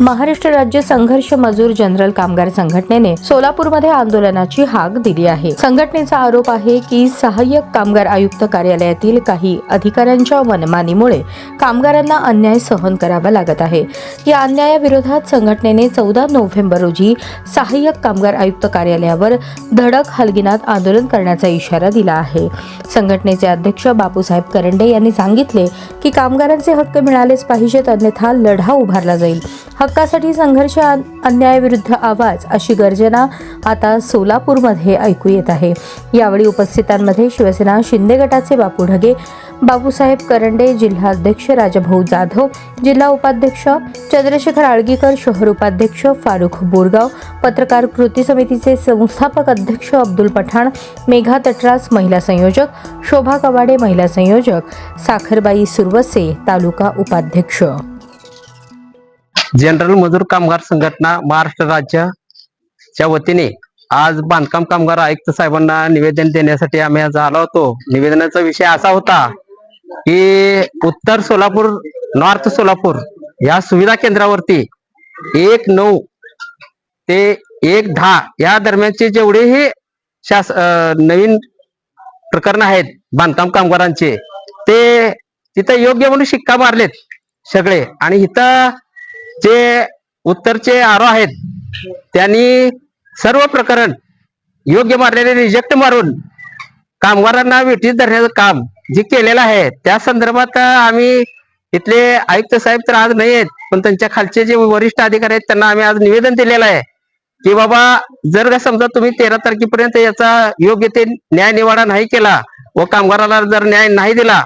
महाराष्ट्र राज्य संघर्ष मजूर जनरल कामगार संघटनेने सोलापूरमध्ये आंदोलनाची हाक दिली आहे. संघटनेचा आरोप आहे की सहाय्यक कामगार आयुक्त कार्यालयातील काही अधिकाऱ्यांच्या मनमानीमुळे कामगारांना अन्याय सहन करावा लागत आहे. या अन्यायाविरोधात संघटनेने चौदा नोव्हेंबर रोजी सहाय्यक कामगार आयुक्त कार्यालयावर धडक हलगिनात आंदोलन करण्याचा इशारा दिला आहे. संघटनेचे अध्यक्ष बापूसाहेब करंडे यांनी सांगितले की कामगारांचे हक्क मिळालेच पाहिजेत अन्यथा लढा उभारला जाईल. हक्कासाठी संघर्ष अन्यायाविरुद्ध आवाज अशी गर्जना आता सोलापूरमध्ये ऐकू येत आहे. यावेळी उपस्थितांमध्ये शिवसेना शिंदे गटाचे बापू ढगे बापूसाहेब करंडे जिल्हाध्यक्ष राजभाऊ जाधव जिल्हा उपाध्यक्ष चंद्रशेखर आळगीकर शहर उपाध्यक्ष फारुख बोरगाव पत्रकार कृती समितीचे संस्थापक अध्यक्ष अब्दुल पठाण मेघा तटरास महिला संयोजक शोभा कवाडे महिला संयोजक साखरबाई सुरवसे तालुका उपाध्यक्ष. जनरल मजूर कामगार संघटना महाराष्ट्र राज्याच्या वतीने आज बांधकाम कामगार आयुक्त साहेबांना निवेदन देण्यासाठी आम्ही आज आलो होतो. निवेदनाचा विषय असा होता की उत्तर सोलापूर नॉर्थ सोलापूर या सुविधा केंद्रावरती एक नऊ ते एक दहा या दरम्यानचे जेवढेही शास नवीन प्रकरण आहेत बांधकाम कामगारांचे ते तिथं योग्य म्हणून शिक्का मारलेत सगळे. आणि इथं जे उत्तरचे आरो आहेत त्यांनी सर्व प्रकरण योग्य मारलेले रिजेक्ट मारून कामगारांना वेठीस धरण्याचं काम जे केलेलं आहे त्या संदर्भात आम्ही इथले आयुक्त साहेब तर आज नाही आहेत पण त्यांच्या खालचे जे वरिष्ठ अधिकारी आहेत त्यांना आम्ही आज निवेदन दिलेलं आहे की बाबा जर का समजा तुम्ही तेरा तारखेपर्यंत याचा योग्य ते न्याय निवाडा नाही केला व कामगाराला जर न्याय नाही दिला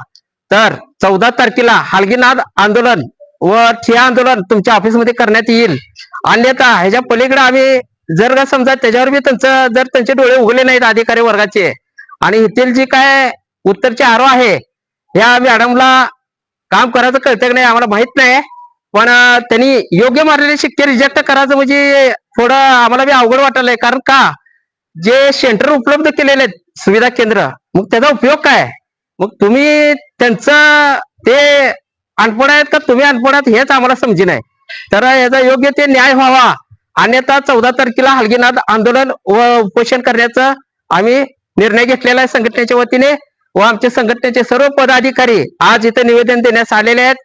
तर चौदा तारखेला हालगीनाद आंदोलन व ठिया आंदोलन तुमच्या ऑफिसमध्ये करण्यात येईल. अन्यथा ह्याच्या पलीकडे आम्ही जर का समजा त्याच्यावर बी त्यांचं जर त्यांचे डोळे उघडले नाहीत अधिकारी वर्गाचे आणि येथील जे काय उत्तरचे आरो आहे या मॅडमला काम करायचं कळतं की नाही आम्हाला माहीत नाही पण त्यांनी योग्य मारलेले शिक्के रिजेक्ट करायचं म्हणजे थोडं आम्हाला बी अवघड वाटलंय. कारण का? जे सेंटर उपलब्ध केलेले आहेत सुविधा केंद्र मग त्याचा उपयोग काय? मग तुम्ही त्यांचं ते अनपड आहेत का? तुम्ही अनपड आहात हेच आम्हाला समजी नाही. तर याचा योग्य ते न्याय व्हावा. अन्यथा चौदा तारखेला हलगीनाथ आंदोलन व उपोषण करण्याचा आम्ही निर्णय घेतलेला आहे संघटनेच्या वतीने व आमच्या संघटनेचे सर्व पदाधिकारी आज इथे निवेदन देण्यास आलेले आहेत.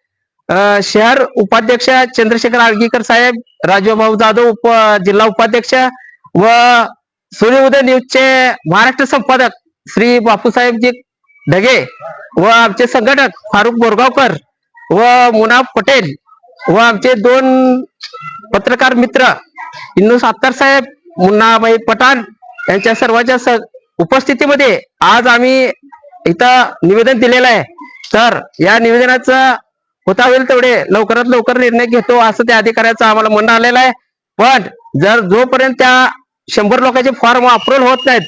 शहर उपाध्यक्ष चंद्रशेखर आळगीकर साहेब राजूभाऊ जाधव उप जिल्हा उपाध्यक्ष व सूर्योदय न्यूजचे महाराष्ट्र संपादक श्री बापूसाहेबजी ढगे व आमचे संघटक फारुख बोरगावकर व मुनाफ पटेल व आमचे दोन पत्रकार मित्र इंदू सत्तार साहेब मुन्नाबाई पठाण यांच्या सर्वांच्या स- उपस्थितीमध्ये आज आम्ही इथं निवेदन दिलेलं आहे. तर या निवेदनाचा होता होईल तेवढे लवकरात लवकर निर्णय घेतो असं त्या अधिकाऱ्याचं आम्हाला म्हणणं आलेलं आहे. पण जर जोपर्यंत त्या शंभर लोकांचे फॉर्म अप्रुव्हल होत नाहीत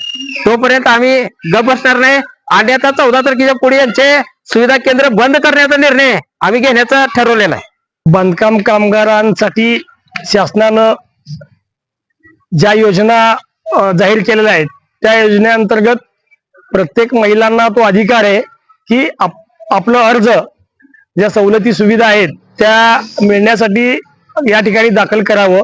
तोपर्यंत आम्ही गप बसणार नाही. आणि आता चौदा तारखेच्या पुढे यांचे सुविधा केंद्र बंद करण्याचा निर्णय आम्ही घेण्याचा ठरवलेला आहे. बांधकाम कामगारांसाठी शासनानं ज्या योजना जाहीर केलेल्या आहेत त्या योजनेअंतर्गत प्रत्येक महिलांना तो अधिकार आहे की आप- आपलं अर्ज ज्या सवलती सुविधा आहेत त्या मिळण्यासाठी या ठिकाणी दाखल करावं.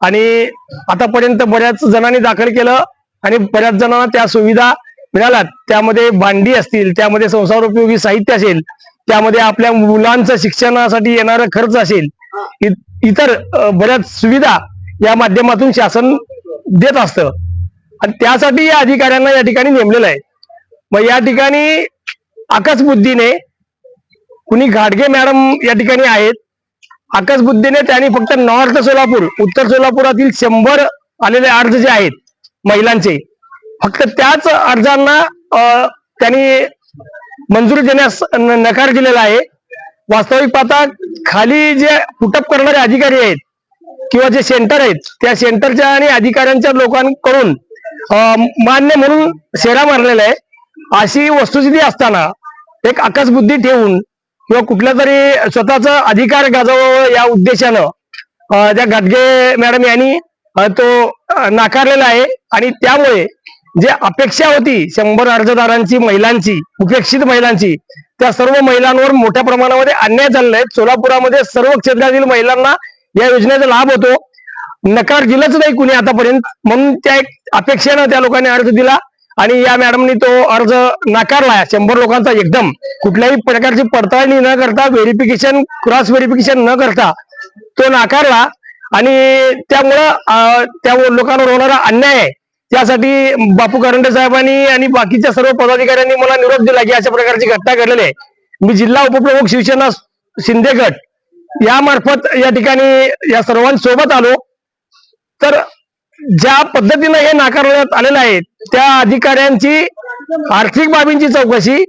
आणि आतापर्यंत बऱ्याच जणांनी दाखल केलं आणि बऱ्याच जणांना त्या सुविधा मिळालात. त्यामध्ये भांडी असतील त्यामध्ये संसार उपयोगी साहित्य असेल त्यामध्ये आपल्या मुलांचं शिक्षणासाठी येणारा खर्च असेल इतर बऱ्याच सुविधा या माध्यमातून शासन देत असतं. आणि त्यासाठी या अधिकाऱ्यांना या ठिकाणी नेमलेलं आहे. मग या ठिकाणी आकसबुद्धीने कुणी घाटगे मॅडम या ठिकाणी आहेत. आकसबुद्धीने त्यांनी फक्त नॉर्थ सोलापूर उत्तर सोलापुरातील शंभर आलेले अर्ज जे आहेत महिलांचे फक्त त्याच अर्जांना त्यांनी मंजुरी देण्यास नकार दिलेला आहे. वास्तविक पाहता खाली जे पुटअप करणारे अधिकारी आहेत किंवा जे सेंटर आहेत त्या सेंटरच्या आणि अधिकाऱ्यांच्या लोकांकडून मान्य म्हणून शेरा मारलेला आहे. अशी वस्तुस्थिती असताना एक आकाशबुद्धी ठेवून किंवा कुठल्या तरी स्वतःचा अधिकार गाजवावं या उद्देशानं त्या गाडगे मॅडम यांनी तो नाकारलेला आहे. आणि त्यामुळे जे अपेक्षा होती शंभर अर्जदारांची महिलांची उपेक्षित महिलांची त्या सर्व महिलांवर मोठ्या प्रमाणामध्ये अन्याय झालेला आहे. सोलापुरामध्ये सर्व क्षेत्रातील महिलांना या योजनेचा लाभ होतो. नकार दिलाच नाही कुणी आतापर्यंत. म्हणून त्या एक अपेक्षेनं त्या लोकांनी अर्ज दिला आणि या मॅडमनी तो अर्ज नाकारला. शंभर लोकांचा एकदम. कुठल्याही प्रकारची पडताळणी न करता व्हेरिफिकेशन क्रॉस व्हेरिफिकेशन न करता तो नाकारला. आणि त्यामुळं त्या लोकांवर होणारा अन्याय आहे. त्यासाठी बापू करंडे साहेबांनी आणि बाकीच्या सर्व पदाधिकाऱ्यांनी मला निरोप दिला की अशा प्रकारची घटना घडलेली आहे. मी जिल्हा उपप्रमुख शिवसेना शिंदे गट यामार्फत या ठिकाणी या सर्वांसोबत आलो. तर ज्या पद्धतीनं हे नाकारण्यात आलेलं आहे त्या अधिकाऱ्यांची आर्थिक बाबींची चौकशी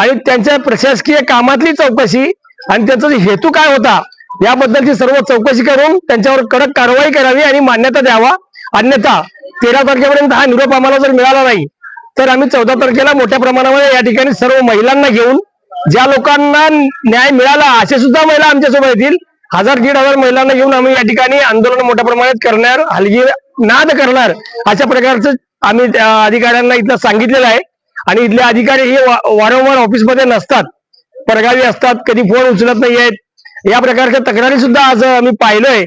आणि त्यांच्या प्रशासकीय कामातली चौकशी आणि त्याचा हेतू काय होता याबद्दलची सर्व चौकशी करून त्यांच्यावर कडक कारवाई करावी आणि मान्यता द्यावा. अन्यथा तेरा तारखेपर्यंत हा निरोप आम्हाला जर मिळाला नाही तर आम्ही चौदा तारखेला मोठ्या प्रमाणामध्ये या ठिकाणी सर्व महिलांना घेऊन ज्या लोकांना न्याय मिळाला असे सुद्धा महिला आमच्यासोबत येतील. हजार दीड हजार महिलांना घेऊन आम्ही या ठिकाणी आंदोलन मोठ्या प्रमाणात करणार हलगी नाद करणार अशा प्रकारचं आम्ही त्या अधिकाऱ्यांना इथलं सांगितलेलं आहे. आणि इथले अधिकारी हे वारंवार ऑफिसमध्ये नसतात परगावी असतात कधी फोन उचलत नाही आहेत या प्रकारच्या तक्रारी सुद्धा आज आम्ही पाहिलोय.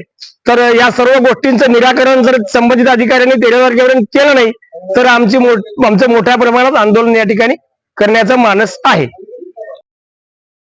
तर या सर्व गोष्टींचं निराकरण जर संबंधित अधिकाऱ्यांनी तेरा तारखेपर्यंत केलं नाही तर आमची मोठ- आमचं मोठ्या प्रमाणात आंदोलन या ठिकाणी करण्याचा मानस आहे.